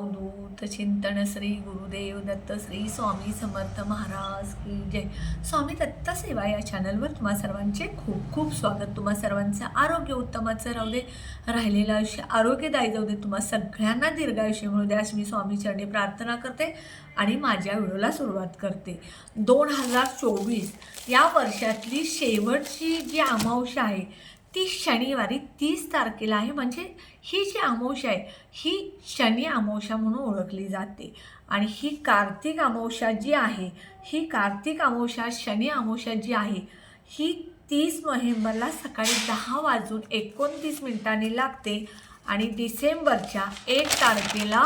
अवधूत चिंतन श्री गुरुदेव दत्त श्री स्वामी समर्थ महाराज की जय. स्वामी दत्त सेवा या चॅनलवर तुम्हा सर्वांचे खूप खूप स्वागत. तुम्हा सर्वांचं आरोग्य उत्तमाचं राहू दे. राहिलेलं आयुष्य आरोग्यदायी जाऊ दे. तुम्हा सगळ्यांना दीर्घायुष्य मिळू दे अशी मी स्वामी चरणी प्रार्थना करते आणि माझ्या व्हिडिओला सुरुवात करते. दोन हजार चोवीस या वर्षातली शेवटची जी अमावस्या आहे ती शनिवारी तीस तारखेला आहे. म्हणजे ही जी अमावस्या आहे ही शनी अमावस्या म्हणून ओळखली जाते. आणि ही कार्तिक अमावस्या जी आहे ही कार्तिक अमावस्या शनी अमावस्या जी आहे ही तीस नोव्हेंबरला सकाळी दहा वाजून एकोणतीस मिनिटांनी लागते. आणि डिसेंबरच्या एक तारखेला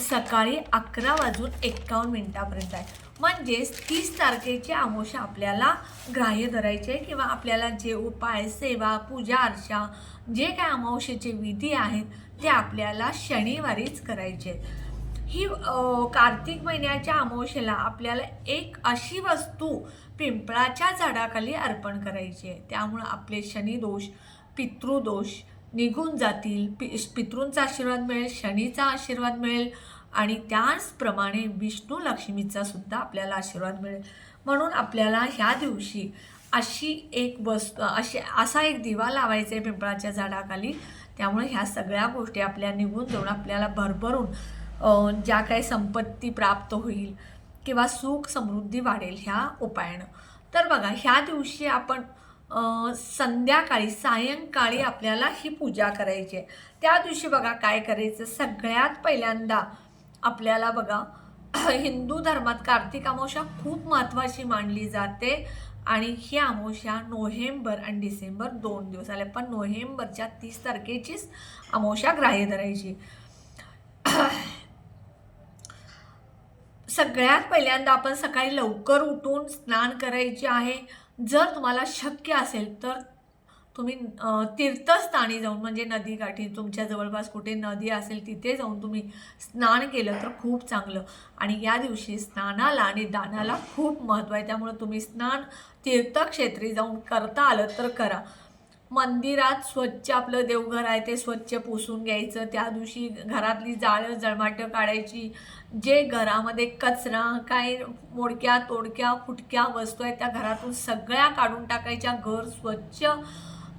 सकाळी अकरा वाजून एक्कावन्न मिनिटापर्यंत आहे. म्हणजेच तीस तारखेची अमावस्या आपल्याला ग्राह्य धरायचे किंवा आपल्याला जे उपाय सेवा पूजा अर्चा जे काय अमावशेचे विधी आहेत ते आपल्याला शनिवारीच करायचे आहेत. ही कार्तिक महिन्याच्या अमावशेला आपल्याला एक अशी वस्तू पिंपळाच्या झाडाखाली अर्पण करायची आहे. त्यामुळं आपले शनिदोष पितृदोष निघून जातील. पि पितृंचा आशीर्वाद मिळेल शनीचा आशीर्वाद मिळेल आणि त्याचप्रमाणे विष्णू लक्ष्मीचा सुद्धा आपल्याला आशीर्वाद मिळेल. म्हणून आपल्याला ह्या दिवशी अशी एक वस्तू अशी असा एक दिवा लावायचा आहे पिंपळाच्या झाडाखाली. त्यामुळे ह्या सगळ्या गोष्टी आपल्या निघून जाऊन आपल्याला भरभरून ज्या काही संपत्ती प्राप्त होईल किंवा सुख समृद्धी वाढेल ह्या उपायानं. तर बघा ह्या दिवशी आपण संध्याकाळी सायंकाळी आपल्याला ही पूजा करायची आहे. त्या दिवशी बघा काय करायचं? सगळ्यात पहिल्यांदा आपल्याला बघा हिंदू धर्मात कार्तिक अमावस्या खूप महत्त्वाची मानली जाते. आणि ही अमावस्या नोव्हेंबर आणि डिसेंबर दोन दिवस आले. पण नोव्हेंबरच्या तीस तारखेचीच अमावस्या ग्राह्य धरायची. सगळ्यात पहिल्यांदा आपण सकाळी लवकर उठून स्नान करायचे आहे. जर तुम्हाला शक्य असेल तर तुम्ही तीर्थस्थानी जाऊन म्हणजे नदीकाठी तुमच्या जवळपास कुठे नदी असेल तिथे जाऊन तुम्ही स्नान केलं तर खूप चांगलं. आणि या दिवशी स्नानाला आणि दानाला खूप महत्त्व आहे. त्यामुळे तुम्ही स्नान तीर्थक्षेत्री जाऊन करता आलं तर करा. मंदिरात स्वच्छ आपलं देवघर आहे ते स्वच्छ पुसून घ्यायचं. त्या दिवशी घरातली जाळं जळमाटं काढायची. जे घरामध्ये कचरा काय मोडक्या तोडक्या फुटक्या वस्तू आहेत त्या घरातून सगळ्या काढून टाकायच्या. घर स्वच्छ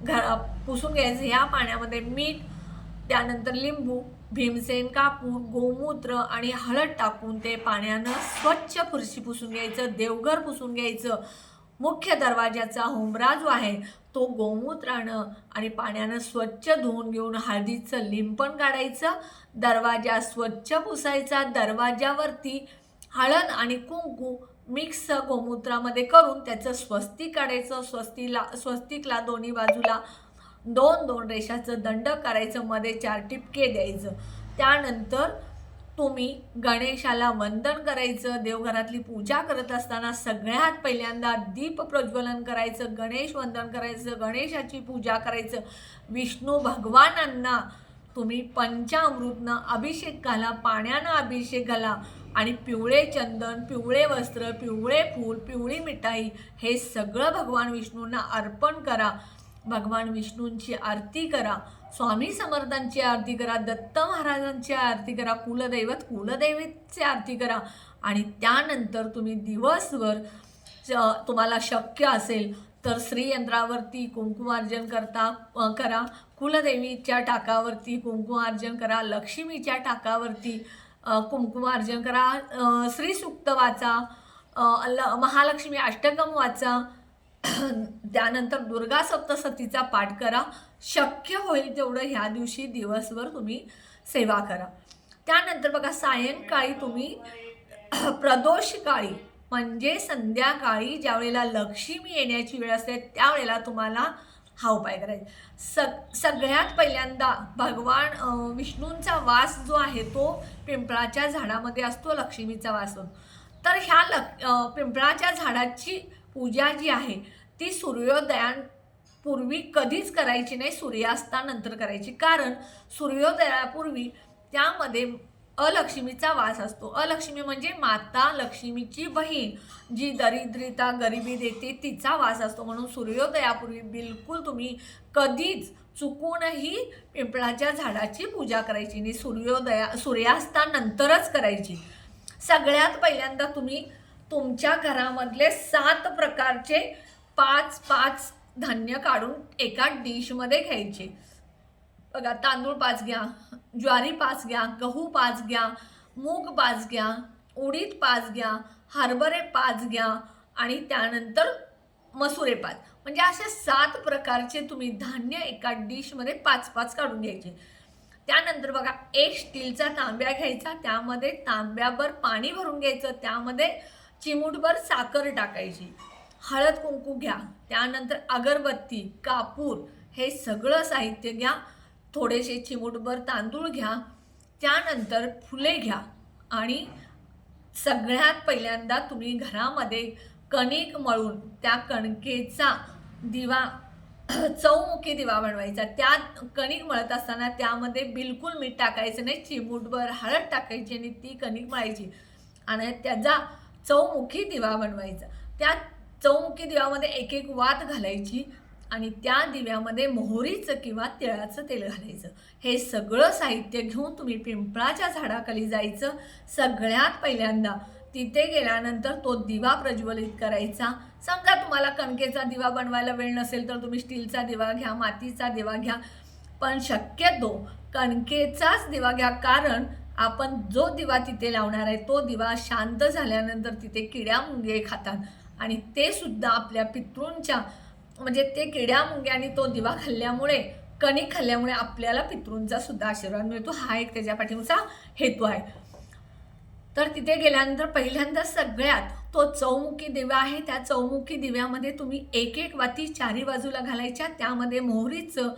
घरा पुसून घ्यायचं. ह्या पाण्यामध्ये मीठ त्यानंतर लिंबू भीमसेन कापून गोमूत्र आणि हळद टाकून ते पाण्यानं स्वच्छ फरशी पुसून घ्यायचं देवघर पुसून घ्यायचं. मुख्य दरवाजाचा होमरा जो आहे. तो गोमूत्रानं आणि पाण्यानं स्वच्छ धुवून घेऊन हळदीचं लिंपण काढायचं. दरवाजा स्वच्छ पुसायचा. दरवाजावरती हळद आणि कुंकू मिक्स गोमूत्रामध्ये करून त्याचं स्वस्तिक काढायचं स्वस्तीला स्वस्तिकला दोन्ही बाजूला दोन दोन रेषाचं दंड करायचं मध्ये चार टिपके द्यायचं. त्यानंतर तुम्ही गणेशाला वंदन करायचं देवघरातली पूजा करत असताना सगळ्यात पहिल्यांदा दीप प्रज्वलन करायचं गणेश वंदन करायचं गणेशाची पूजा करायचं विष्णू भगवानांना तुम्ही पंचामृतनं अभिषेक घाला पाण्यानं अभिषेक घाला आणि पिवळे चंदन पिवळे वस्त्र पिवळे फूल पिवळी मिठाई हे सगळं भगवान विष्णूंना अर्पण करा. भगवान विष्णूंची आरती करा. स्वामी समर्थांची आरती करा दत्त महाराजांची आरती करा कुलदैवत कुलदैवीची आरती करा आणि त्यानंतर तुम्ही दिवसभर तुम्हाला शक्य असेल तर श्रीयंत्रावरती कुंकुमार्जन करता करा. कुलदेवीच्या टाकावरती कुंकुमार्जन करा लक्ष्मीच्या टाकावरती कुंकुमार्जन करा अ, श्रीसूक्त वाचा ल- महालक्ष्मी अष्टकम वाचा त्यानंतर दुर्गा सप्तसतीचा पाठ करा. शक्य होईल तेवढं ह्या दिवशी दिवसभर तुम्ही सेवा करा. त्यानंतर बघा सायंकाळी तुम्ही प्रदोष काळी म्हणजे संध्याकाळी ज्यावेळेला लक्ष्मी येण्याची वेळ असते त्यावेळेला तुम्हाला हा उपाय करायचा. सग सगळ्यात पहिल्यांदा भगवान विष्णूंचा वास जो आहे तो पिंपळाच्या झाडामध्ये असतो लक्ष्मीचा वास तर ह्या लक पिंपळाच्या झाडाची पूजा जी आहे ती सूर्योदयांपूर्वी कधीच करायची नाही सूर्यास्तानंतर करायची. कारण सूर्योदयापूर्वी त्यामध्ये अलक्ष्मीचा वास असतो. अलक्ष्मी म्हणजे माता लक्ष्मीची बहीण. जी दरिद्रता गरिबी देते तिचा वास असतो. म्हणून सूर्योदयापूर्वी बिलकुल तुम्ही कधीच चुकूनही पिंपळाच्या झाडाची पूजा करायची नाही. सूर्योदया सूर्यास्तानंतरच करायची. सगळ्यात पहिल्यांदा तुम्ही तुमच्या घरामधले सात प्रकारचे पाच पाच धान्य काढून एका डिशमध्ये घ्यायचे. बघा तांदूळ पाच घ्या ज्वारी पाच घ्या गहू पाच घ्या मूग पाच घ्या उडीद पाच घ्या हरभरे पाच घ्या आणि त्यानंतर मसुरे पाच. म्हणजे असे सात प्रकारचे तुम्ही धान्य एका डिशमध्ये पाच पाच काढून घ्यायचे. त्यानंतर बघा एक स्टीलचा तांब्या घ्यायचा त्यामध्ये तांब्याभर पाणी भरून घ्यायचं त्यामध्ये चिमूटभर साखर टाकायची. हळद कुंकू घ्या. त्यानंतर अगरबत्ती कापूर हे सगळं साहित्य घ्या. थोडेसे चिमूटभर तांदूळ घ्या त्यानंतर फुले घ्या आणि सगळ्यात पहिल्यांदा तुम्ही घरामध्ये कणिक मळून त्या कणकेचा दिवा चौमुखी दिवा बनवायचा. त्या कणिक मळत असताना त्यामध्ये बिलकुल मीठ टाकायचं नाही चिमूटभर हळद टाकायची आणि ती कणिक मळायची आणि त्याचा चौमुखी दिवा बनवायचा. त्या चौमुखी दिवामध्ये एक एक वात घालायची आणि त्या दिव्यामध्ये मोहरीचं किंवा तिळाचं तेल घालायचं. हे सगळं साहित्य घेऊन तुम्ही पिंपळाच्या झाडाखाली जायचं सगळ्यात पहिल्यांदा. तिथे गेल्यानंतर तो दिवा प्रज्वलित करायचा. समजा तुम्हाला कणकेचा दिवा बनवायला वेळ नसेल तर तुम्ही स्टीलचा दिवा घ्या मातीचा दिवा घ्या. पण शक्यतो कणकेचाच दिवा घ्या कारण आपण जो दिवा तिथे लावणार आहे तो दिवा शांत झाल्यानंतर तिथे किड्या मुंगे खातात. आणि ते सुद्धा आपल्या पितृंच्या म्हणजे ते किड्या मुंग्याने तो दिवा खाल्ल्यामुळे कणिक खाल्ल्यामुळे आपल्याला पितृंचा सुद्धा आशीर्वाद मिळतो. हा एक त्याच्या पाठीचा हेतू आहे. तर तिथे गेल्यानंतर पहिल्यांदा सगळ्यात तो चौमुखी दिवा आहे. त्या चौमुखी दिव्यामध्ये तुम्ही एक एक वाती चारी बाजूला घालायच्या. त्यामध्ये मोहरीचं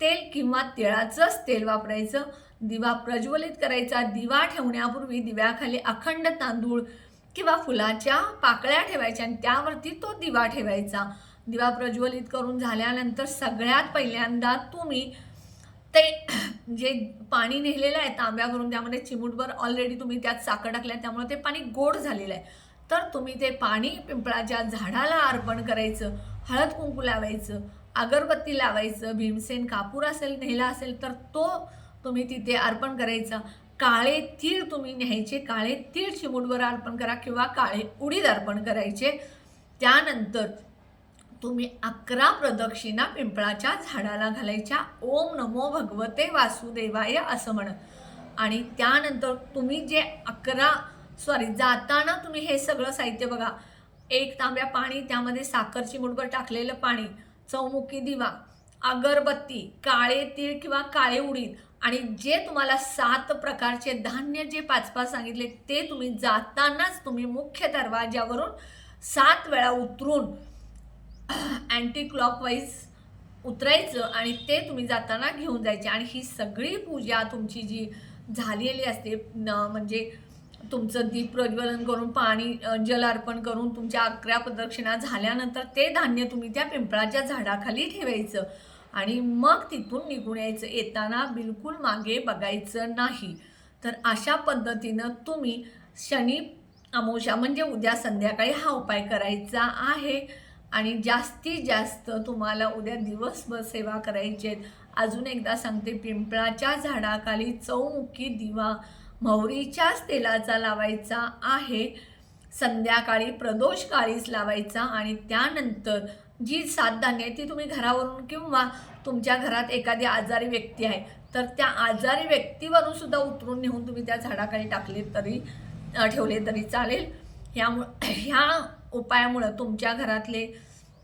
तेल किंवा तिळाचंच तेल वापरायचं. दिवा प्रज्वलित करायचा. दिवा ठेवण्यापूर्वी दिव्याखाली अखंड तांदूळ किंवा फुलाच्या पाकळ्या ठेवायच्या आणि त्यावरती तो दिवा ठेवायचा. दिवा प्रज्वलित करून झाल्यानंतर सगळ्यात पहिल्यांदा तुम्ही ते जे पाणी नेलेलं आहे तांब्यावरून त्यामध्ये चिमूटभर ऑलरेडी तुम्ही त्यात साखर टाकल्या त्यामुळे ते पाणी गोड झालेलं आहे. तर तुम्ही ते पाणी पिंपळाच्या झाडाला अर्पण करायचं हळद कुंकू लावायचं अगरबत्ती लावायचं भीमसेन कापूर असेल नेला असेल तर तो तुम्ही तिथे अर्पण करायचा. काळे तीळ तुम्ही न्यायचे काळे तीळ चिमूटभर अर्पण करा किंवा काळे उडीद अर्पण करायचे. त्यानंतर तुम्ही अकरा प्रदक्षिणा पिंपळाच्या झाडाला घालायच्या. ओम नमो भगवते वासुदेवाय असं म्हणत आणि त्यानंतर तुम्ही जे अकरा सॉरी जाताना तुम्ही हे सगळं साहित्य बघा. एक तांब्या पाणी त्यामध्ये साखरची मुठभर टाकलेलं पाणी चौमुखी दिवा अगरबत्ती काळे तीळ किंवा काळे उडीद आणि जे तुम्हाला सात प्रकारचे धान्य जे पाच पाच सांगितले ते तुम्ही जातानाच तुम्ही मुख्य दरवाज्यावरून सात वेळा उतरून अँटी क्लॉकवाईज उतरायचं आणि ते तुम्ही जाताना घेऊन जायचे. आणि ही सगळी पूजा तुमची जी झालेली असते न म्हणजे तुमचं दीप प्रज्वलन करून पाणी जल अर्पण करून तुमच्या अकरा प्रदक्षिणा झाल्यानंतर ते धान्य तुम्ही त्या पिंपळाच्या झाडाखाली ठेवायचं. आणि मग तिथून निघून यायचं. येताना बिलकुल मागे बघायचं नाही. तर अशा पद्धतीनं तुम्ही शनी अमोशा म्हणजे उद्या संध्याकाळी हा उपाय करायचा आहे. आणि जास्तीत जास्त तुम्हाला उद्या दिवसभर सेवा करायची आहेत अजून एकदा सांगते पिंपळाच्या झाडाखाली चौमुखी दिवा मोहरीच्याच तेलाचा लावायचा आहे. संध्याकाळी प्रदोष काळीच लावायचा आणि त्यानंतर जी सात धान्य आहे ती तुम्ही घरावरून किंवा तुमच्या घरात एखादी आजारी व्यक्ती आहे तर त्या आजारी व्यक्तीवरून सुद्धा उतरून नेऊन तुम्ही त्या झाडाखाली टाकले तरी ठेवले तरी चालेल. ह्यामुळं ह्या उपायामुळं तुमच्या घरातले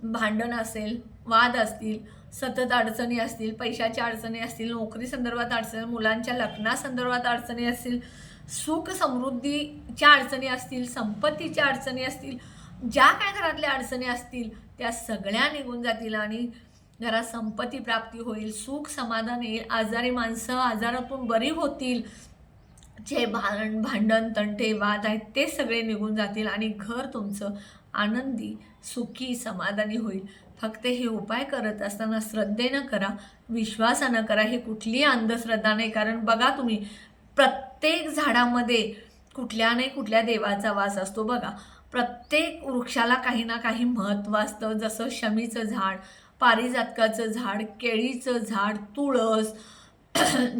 भांडण असेल वाद असतील सतत अडचणी असतील पैशाच्या अडचणी असतील नोकरी संदर्भात अडचणी मुलांच्या लग्नासंदर्भात अडचणी असतील सुख समृद्धीच्या अडचणी असतील संपत्तीच्या अडचणी असतील ज्या काय घरातल्या अडचणी असतील त्या सगळ्या निघून जातील आणि घरात संपत्ती प्राप्ती होईल सुख समाधान येईल आजारी माणसं आजारातून बरी होतील जे भांडण भांडण तंटे वाद आहेत ते सगळे निघून जातील आणि घर तुमचं आनंदी सुखी समाधानी होईल. फक्त हे उपाय करत असताना श्रद्धेनं करा विश्वासानं करा हे कुठलीही अंधश्रद्धा नाही. कारण बघा तुम्ही प्रत्येक झाडामध्ये कुठल्या नाही कुठल्या देवाचा वास असतो बघा. प्रत्येक वृक्षाला काही ना काही महत्त्व असतं. जसं शमीचं झाड पारिजातकाचं झाड केळीचं झाड तुळस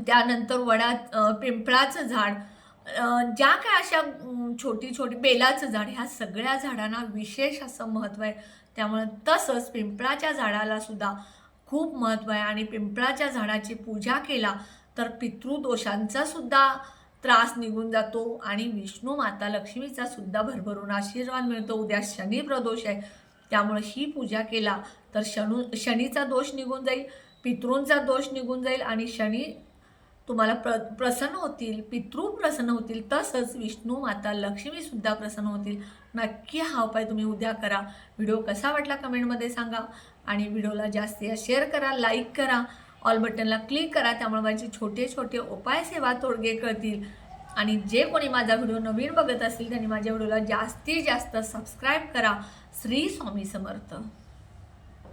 त्यानंतर वडा पिंपळाचं झाड ज्या काय अशा छोटी छोटी बेलाचं झाड ह्या सगळ्या झाडांना विशेष असं महत्त्व आहे. त्यामुळे तसंच पिंपळाच्या झाडाला सुद्धा खूप महत्त्व आहे. आणि पिंपळाच्या झाडाची पूजा केला तर पितृदोषांचा सुद्धा त्रास निघून जातो आणि विष्णू माता लक्ष्मीचा सुद्धा भरभरून आशीर्वाद मिळतो. उद्या शनी प्रदोष आहे. त्यामुळे ही पूजा केला तर शनू शनीचा दोष निघून जाईल पितृंचा दोष निघून जाईल आणि शनी तुम्हाला प्र प्रसन्न होतील पितृ प्रसन्न होतील तसंच विष्णू माता लक्ष्मीसुद्धा प्रसन्न होतील. नक्की हा उपाय तुम्ही उद्या करा. व्हिडिओ कसा वाटला कमेंटमध्ये सांगा. आणि व्हिडिओला जास्तीत शेअर करा लाईक करा. ऑल बटनला क्लिक करा त्यामुळे माझे छोटे छोटे उपाय सेवा तोडगे कळतील आणि जे कोणी माझा व्हिडिओ नवीन बघत असतील त्यांनी माझ्या व्हिडिओला जास्तीत जास्त सबस्क्राईब करा. श्री स्वामी समर्थ.